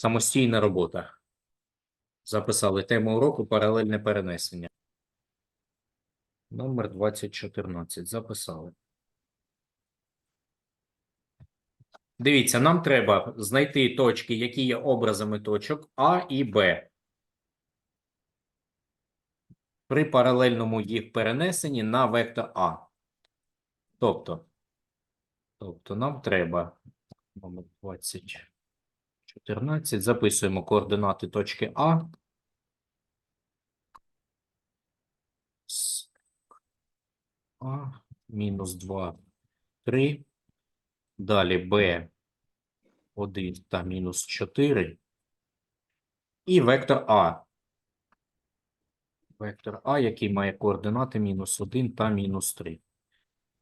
Самостійна робота. Записали тему уроку паралельне перенесення. Номер 2014. Записали. Дивіться, нам треба знайти точки, які є образами точок А і Б. При паралельному їх перенесенні на вектор А. Тобто, тобто нам треба номер 2014. Записуємо координати точки А. А мінус 2, 3. Далі Б 1 та мінус 4. І вектор А. Вектор А, який має координати мінус 1 та мінус 3.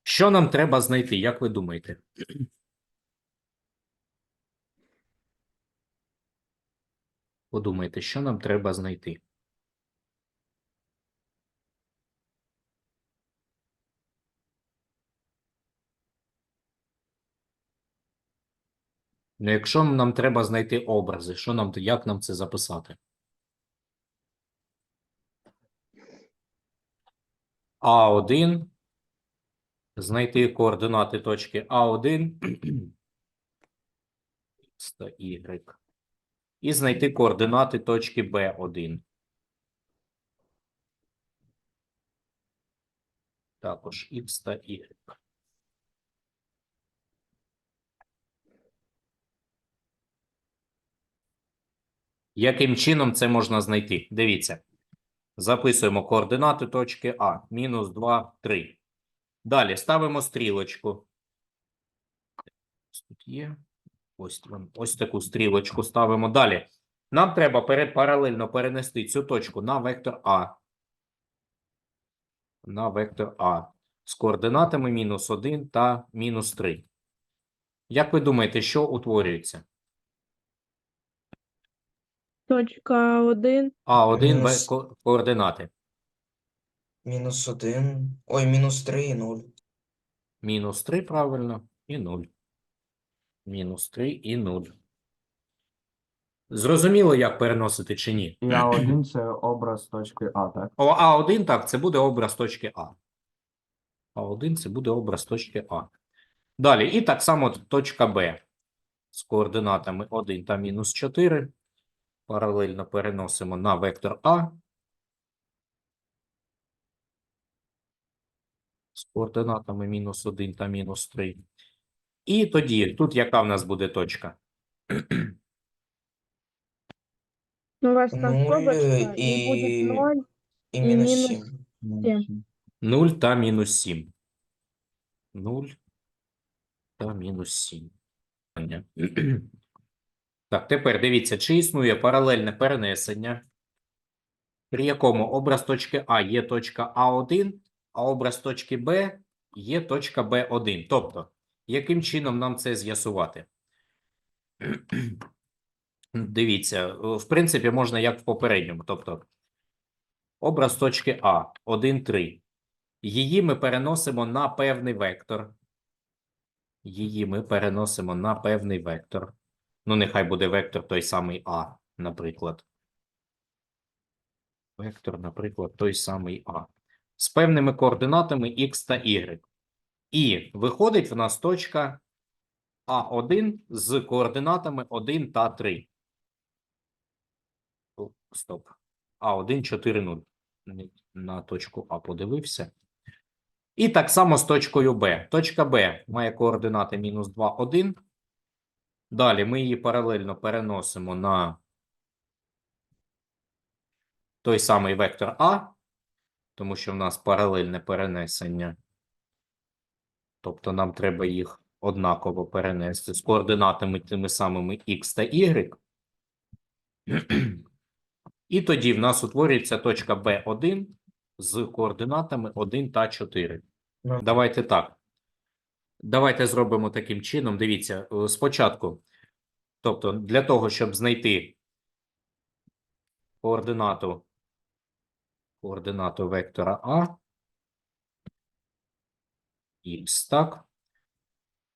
Що нам треба знайти, як ви думаєте? Подумайте, що нам треба знайти. Ну, якщо нам треба знайти образи, що нам, як нам це записати? А1. Знайти координати точки А1 X Y. І знайти координати точки Б1. Також X та Y. Яким чином це можна знайти? Дивіться. Записуємо координати точки А. Мінус 2, 3. Далі ставимо стрілочку. Тут є. Ось, ось таку стрілочку ставимо. Далі. Нам треба паралельно перенести цю точку на вектор А. На вектор А. З координатами мінус 1 та мінус 3. Як ви думаєте, що утворюється? Точка 1, А1 Мінус- без ко- координати. Мінус один. Ой, мінус три і нуль. Мінус 3, правильно, і 0. Мінус 3 і 0. Зрозуміло, як переносити чи ні? І А1 це образ точки А, так? О, А1, так, це буде образ точки А. А1 це буде образ точки А. Далі, і так само точка Б з координатами 1 та мінус 4. Паралельно переносимо на вектор А. З координатами мінус 1 та мінус 3. І тоді, тут яка в нас буде точка? ну, у вас там скобочка, и і- будет 0, І І мінус мінус- сім. Сім. 0 та мінус 7. 0 та мінус 7. Так, тепер дивіться, чи існує паралельне перенесення, при якому образ точки А є точка А1, а образ точки Б є точка Б1. Тобто, яким чином нам це з'ясувати? Дивіться, в принципі, можна як в попередньому. Тобто, образ точки А 1, 3. Її ми переносимо на певний вектор. Її ми переносимо на певний вектор. Ну, нехай буде вектор той самий А, наприклад. Вектор, наприклад, той самий А. З певними координатами X та Y. І виходить в нас точка А1 з координатами 1 та 3. Стоп. А1, 4, 0. На точку А подивився. І так само з точкою Б. Точка Б має координати мінус 2, 1. Далі ми її паралельно переносимо на той самий вектор А, тому що в нас паралельне перенесення. Тобто нам треба їх однаково перенести з координатами тими самими X та Y. І тоді в нас утворюється точка B1 з координатами 1 та 4. Ну, Давайте так. Давайте зробимо таким чином. Дивіться, е, спочатку, тобто для того, щоб знайти координату, координату вектора А, Х, так,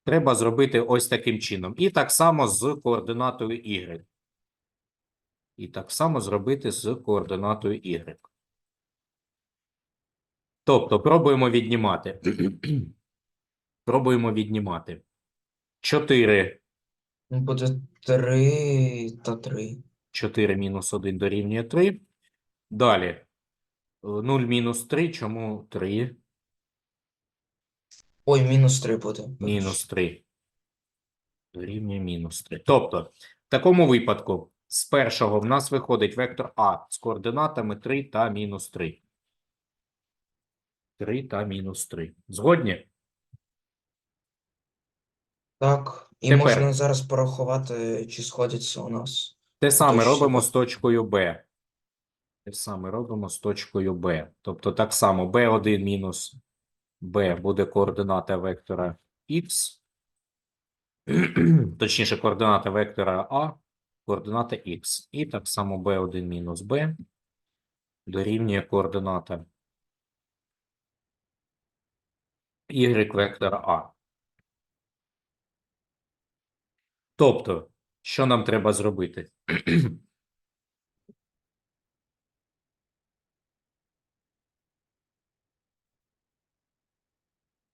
треба зробити ось таким чином. І так само з координатою Y. І так само зробити з координатою y. Тобто, пробуємо віднімати. Пробуємо віднімати. 4, Буде 3 та 3. 4 мінус 1 дорівнює 3. Далі. 0 мінус 3. Чому 3? Ой, мінус 3 буде. Мінус 3. Дорівнює мінус 3. Тобто, в такому випадку, з першого в нас виходить вектор А з координатами 3 та мінус 3. 3 та мінус 3. Згодні? Так, і Тепер. можна зараз порахувати, чи сходяться у нас. Те саме Точно. робимо з точкою Б. Те саме робимо з точкою Б. Тобто так само B1 мінус B буде координата вектора X. Точніше, координата вектора А, координата X. І так само B1 мінус B дорівнює координата Y вектора А. Тобто, що нам треба зробити?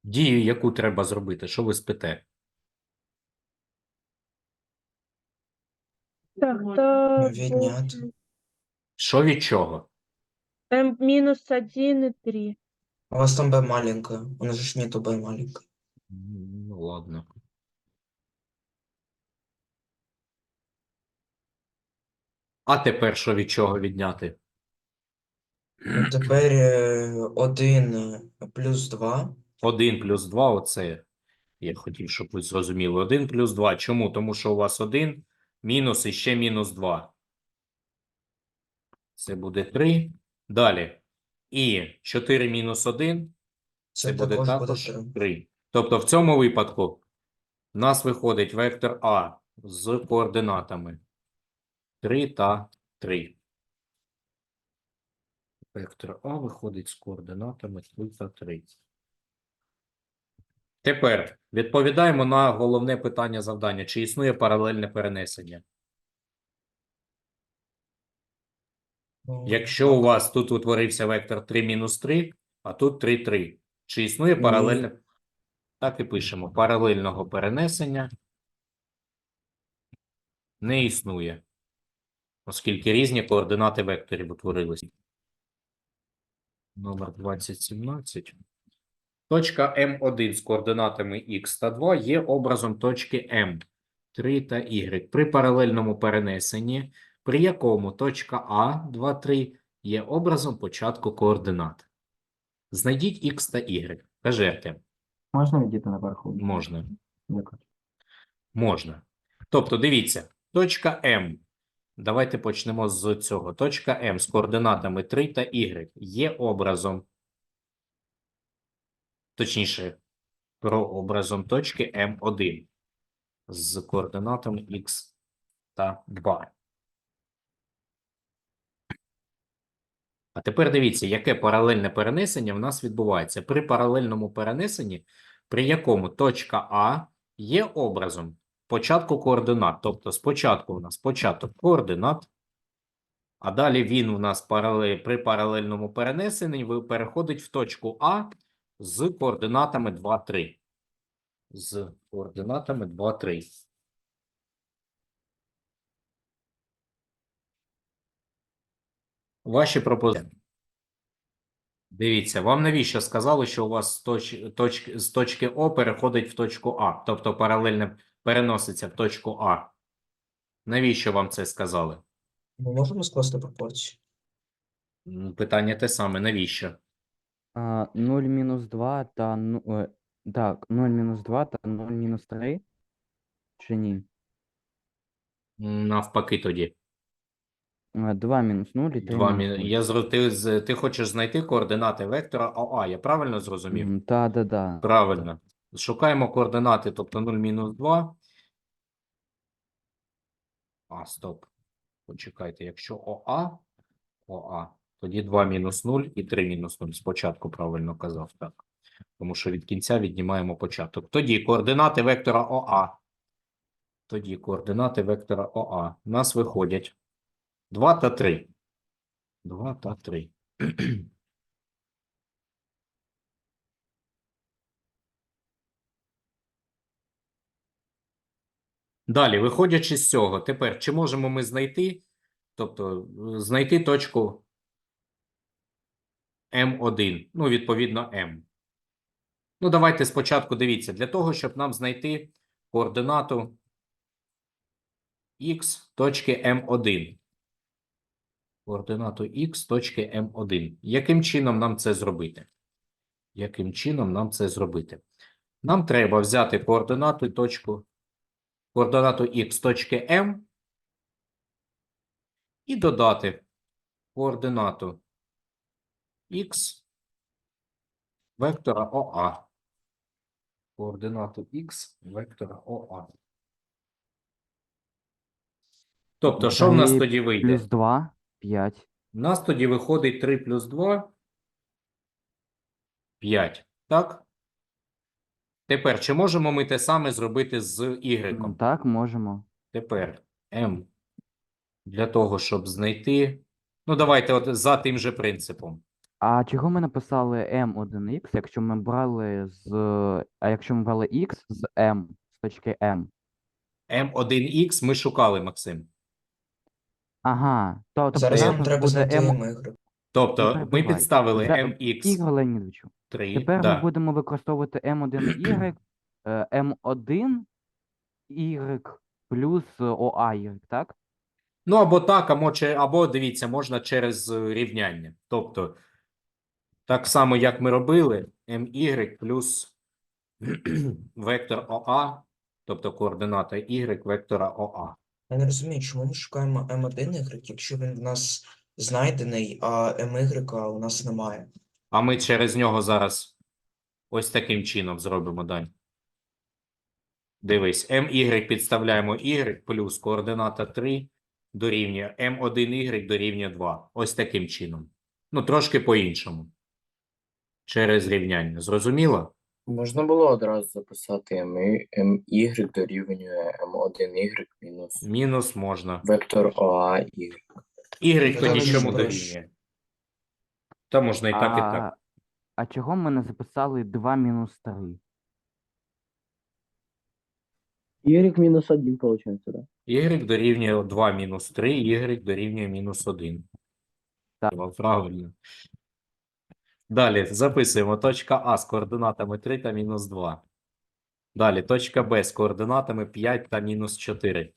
Дію, яку треба зробити? Що ви спите? Так, то Відняти. Що від чого? М мінус 1 і 3. У вас там Б маленька. У нас же ж нету Б маленькой. Ну, ладно. А тепер що від чого відняти? Тепер 1 плюс 2. 1 плюс 2 оце. Я хотів, щоб ви зрозуміли. 1 плюс 2. Чому? Тому що у вас 1 мінус і ще мінус 2. Це буде 3. Далі. І 4 мінус 1 Це це буде також 3. 3. Тобто в цьому випадку в нас виходить вектор А з координатами 3 та 3. Вектор А виходить з координатами 3 та 3. Тепер відповідаємо на головне питання завдання. Чи існує паралельне перенесення? Якщо у вас тут утворився вектор 3 мінус 3, а тут 3, 3. Чи існує паралельне? Так і пишемо. Паралельного перенесення не існує, оскільки різні координати векторів утворилися. Номер 2017. Точка М1 з координатами Х та 2 є образом точки М, 3 та Y при паралельному перенесенні, при якому точка А, 2, 3 є образом початку координат. Знайдіть Х та Y. Кажете, Можна відійти наверху? можна. Дякую. Можна. Тобто, дивіться, точка М. Давайте почнемо з цього. Точка М з координатами 3 та Y є образом. Точніше, прообразом точки М1 з координатами Х та 2. А тепер дивіться, яке паралельне перенесення в нас відбувається. При паралельному перенесенні, при якому точка А є образом початку координат. Тобто спочатку у нас початок координат, а далі він у нас паралель, при паралельному перенесенні переходить в точку А з координатами 2, 3. З координатами 2, 3. Ваші пропозиції. Дивіться, вам навіщо сказали, що у вас з точ, точ, з точки О переходить в точку А, тобто паралельно переноситься в точку А. Навіщо вам це сказали? Ми можемо скласти пропорції? Питання те саме, навіщо? А, 0 мінус 2 та ну, е, так, 0 мінус 2 та 0 мінус 3? Чи ні? Навпаки тоді. Е, 2 мінус 0 і 3 Два мінус мі... 0. Я зро... ти, з- ти хочеш знайти координати вектора ОА, я правильно зрозумів? М, Та, да, да. Правильно. Шукаємо координати, тобто 0 мінус 2. А, стоп. Почекайте, якщо ОА, ОА, тоді 2 мінус 0 і 3 мінус 0. Спочатку правильно казав, так. Тому що від кінця віднімаємо початок. Тоді координати вектора ОА. Тоді координати вектора ОА. У нас виходять 2 та 3. 2 та 3. Далі, виходячи з цього, тепер чи можемо ми знайти, тобто е, знайти точку М1, ну, відповідно, М. Ну, давайте спочатку дивіться, для того, щоб нам знайти координату х точки М1. Координату х точки М1. Яким чином нам це зробити? Яким чином нам це зробити? Нам треба взяти координату точку, координату х точки М і додати координату х вектора ОА. Координату х вектора ОА. Тобто, що в нас тоді вийде? Плюс 2, 5. У нас тоді виходить 3 плюс 2 5. Так? Тепер, чи можемо ми те саме зробити з y? Так, можемо. Тепер m для того, щоб знайти. Ну, давайте от за тим же принципом. А чого ми написали M1X, якщо ми брали з. А якщо ми брали X з M, з точки M? m1x ми шукали, Максим. Ага. То, тобто Зараз нам треба буде знайти M... Тобто, ми підставили За- mx3. Ігор Леонідовичу, тепер да. ми будемо використовувати M1Y, е, M1 Y плюс OA, так? Ну, або так, або, чи- або дивіться, можна через е, рівняння. Тобто, так само, як ми робили, my плюс вектор ОА, тобто координата y вектора ОА. Я не розумію, чому ми шукаємо М1 ігрек, якщо він в нас знайдений, а МY у нас немає. А ми через нього зараз ось таким чином зробимо, Дань. Дивись, my підставляємо y плюс координата 3 дорівнює m1y дорівнює 2. Ось таким чином. Ну, трошки по-іншому. Через рівняння. Зрозуміло? Можна було одразу записати ми MY дорівнює M1Y мінус Мінус можна. вектор ОА y. Y тоді чому дорівнює? Та можна і так, і так. А, чого ми не записали 2 мінус 3? Y минус один получается, да? Y дорівнює 2 мінус 3, Y дорівнює мінус 1. Так. Правильно. Далі записуємо точка А з координатами 3 та мінус 2. Далі точка Б з координатами 5 та мінус 4.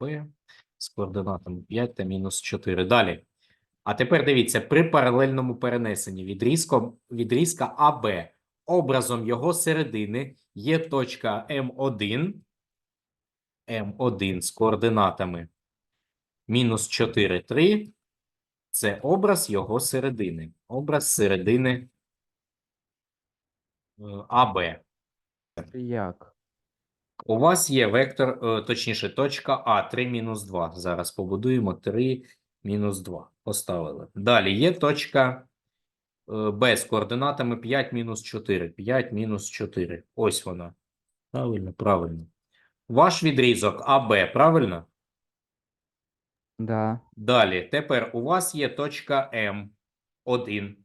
Б з координатами 5 та мінус 4. Далі. А тепер дивіться, при паралельному перенесенні відрізком, відрізка АБ образом його середини є точка М1, М1 з координатами мінус 4, 3. Це образ його середини. Образ середини е, АБ. Як? У вас є вектор, е, точніше, точка А 3 мінус 2. Зараз побудуємо 3 мінус 2. Поставили. Далі є точка е, Б з координатами 5 мінус 4. 5 мінус 4. Ось вона. Правильно, правильно. Ваш відрізок АБ, правильно? Да. Далі, тепер у вас є точка М1,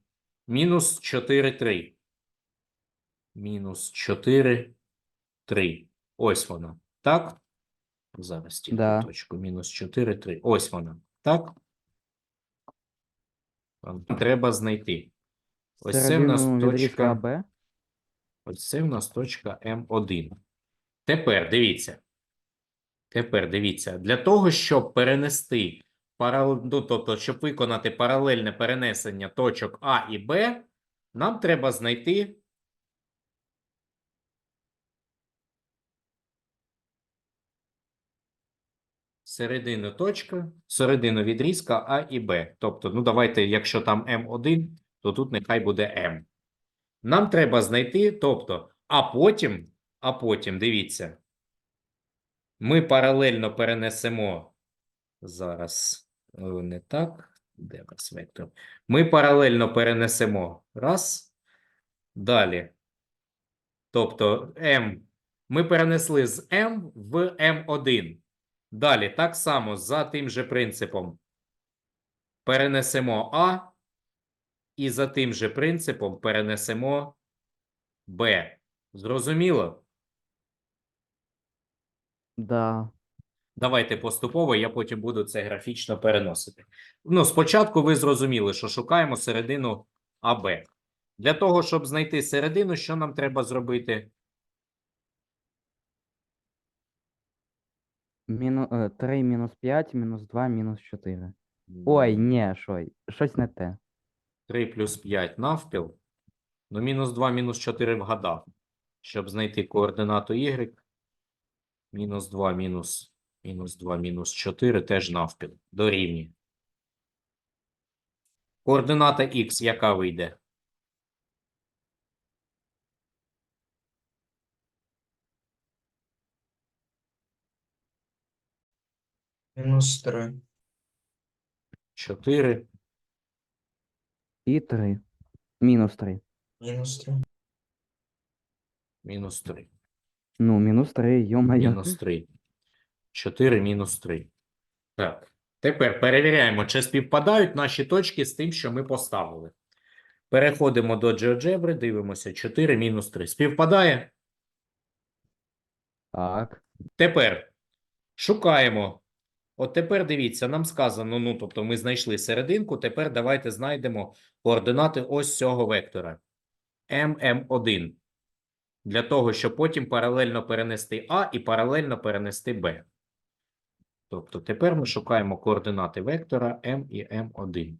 мінус 4, 3. Мінус 4, 3. Ось вона. Так? Зараз тільки Да. точку. Мінус 4, 3. Ось вона. Так? Вам треба знайти. Ось це в нас точка. Ось це в нас точка М1. Тепер дивіться. Тепер дивіться. Для того, щоб перенести ну, тобто, щоб виконати паралельне перенесення точок А і Б, нам треба знайти середину точки, середину відрізка А і Б. Тобто, ну давайте, якщо там М1, то тут нехай буде М. Нам треба знайти, тобто, а потім, а потім, дивіться, ми паралельно перенесемо зараз е, не так. Де у нас вектор? Ми паралельно перенесемо раз. Далі. Тобто М. Ми перенесли з М в М1. Далі, так само за тим же принципом перенесемо А, і за тим же принципом перенесемо Б. Зрозуміло? Да. Давайте поступово, я потім буду це графічно переносити. Ну, спочатку ви зрозуміли, що шукаємо середину АБ. Для того, щоб знайти середину, що нам треба зробити? Міну, е, 3 мінус 5, мінус 2, мінус 4. Ой, ні, що, щось не те. 3 плюс 5 навпіл. Ну, мінус 2, мінус 4 вгадав. Щоб знайти координату y. Мінус 2, мінус, мінус 2, мінус 4 теж навпіл. Дорівнює. Координата x яка вийде? Мінус 3. 4. І 3. Мінус 3. Мінус 3. Мінус 3. Ну, мінус 3, йо-моє. Мінус 3. 4 мінус 3. Так. Тепер перевіряємо, чи співпадають наші точки з тим, що ми поставили. Переходимо до GeoGebra, дивимося 4 мінус 3. Співпадає? Так. Тепер шукаємо. От тепер дивіться, нам сказано, ну, тобто ми знайшли серединку, тепер давайте знайдемо координати ось цього вектора. MM1. Для того, щоб потім паралельно перенести А і паралельно перенести Б. Тобто тепер ми шукаємо координати вектора М і М1.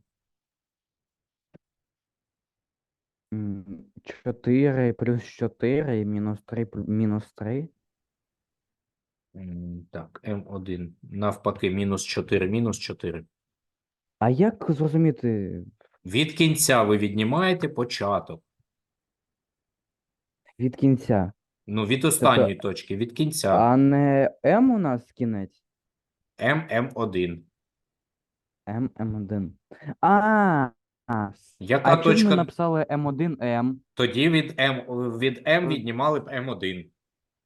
4 плюс 4 мінус 3 мінус 3. Так, М1. Навпаки, мінус 4, мінус 4. А як зрозуміти Від кінця ви віднімаєте початок. Від кінця? Ну, від останньої точки, від кінця. А не М у нас кінець? ММ1. М, М1. А, а, Яка а чому точка? ми написали М1М? Тоді від М, від М віднімали б М1.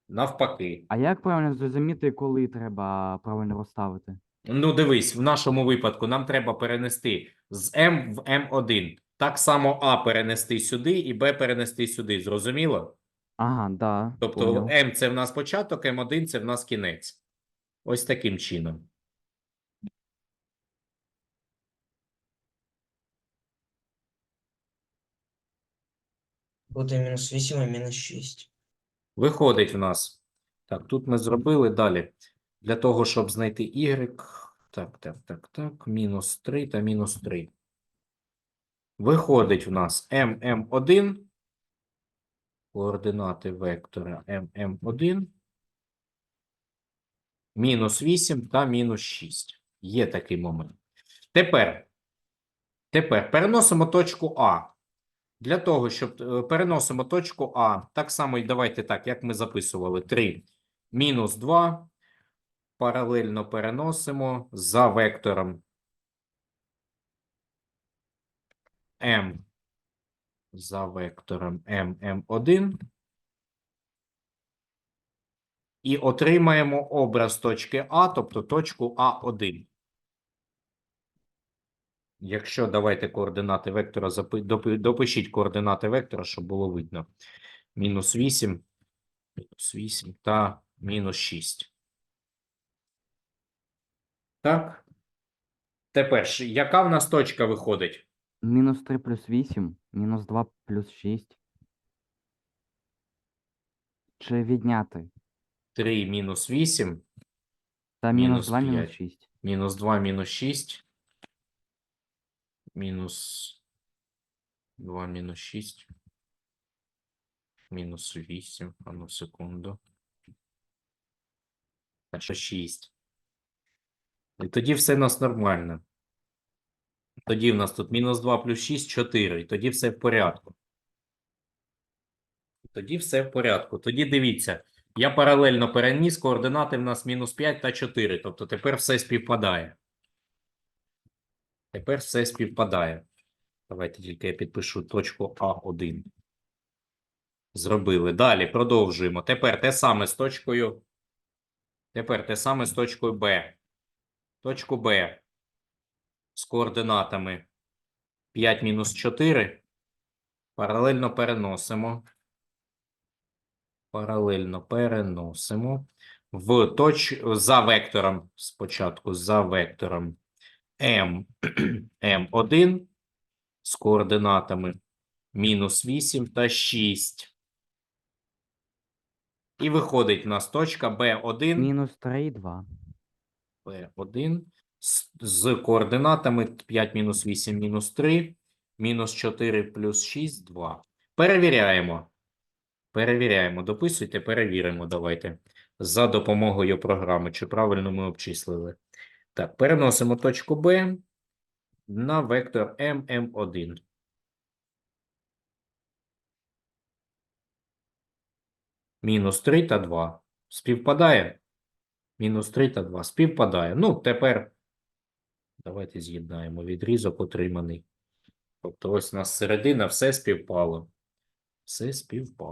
Навпаки. А як правильно зрозуміти, коли треба правильно розставити? Ну, дивись, в нашому випадку нам треба перенести з М в М1. Так само А перенести сюди і Б перенести сюди. Зрозуміло? Ага, да. Тобто понял. М це в нас початок, М1 це в нас кінець. Ось таким чином. Буде мінус 8 і мінус 6. Виходить в нас. Так, тут ми зробили далі. Для того, щоб знайти y. Так, так, так, так. Мінус 3 та мінус 3. Виходить в нас MM1. Координати вектора MM1. Мінус 8 та мінус 6. Є такий момент. Тепер. Тепер переносимо точку А. Для того, щоб е, переносимо точку А, так само і давайте так, як ми записували 3 мінус 2. Паралельно переносимо за вектором М. За вектором М, М1. І отримаємо образ точки А, тобто точку А1. Якщо давайте координати вектора, допишіть координати вектора, щоб було видно. Мінус 8, мінус 8 та мінус 6. Так. Тепер, яка в нас точка виходить? Мінус 3 плюс 8, мінус 2 плюс 6. Чи відняти? 3 мінус 8, Та Мінус мінус 2, мінус 6. мінус 2, мінус 6, мінус 2, мінус 6, мінус 8, а ну секунду. А ще 6. І тоді все в нас нормально. Тоді в нас тут мінус 2 плюс 6 – 4. І тоді все в порядку. Тоді все в порядку. Тоді дивіться, я паралельно переніс координати в нас мінус 5 та 4. Тобто тепер все співпадає. Тепер все співпадає. Давайте тільки я підпишу точку А1. Зробили. Далі продовжуємо. Тепер те саме з точкою Тепер те саме з точкою Б. Точку Б з координатами 5 мінус 4 паралельно переносимо. Паралельно переносимо в точ... за вектором спочатку, за вектором М, М1 з координатами мінус 8 та 6. І виходить у нас точка B1, Мінус 3 і 2. B1 з, з координатами 5 мінус 8 мінус 3, мінус 4 плюс 6, 2. Перевіряємо. Перевіряємо. Дописуйте, перевіримо. Давайте. За допомогою програми, чи правильно ми обчислили. Так, переносимо точку Б на вектор М, М1. Мінус 3 та 2. Співпадає? Мінус 3 та 2. Співпадає. Ну, тепер давайте з'єднаємо відрізок отриманий. Тобто ось у нас середина, все співпало. Все співпало.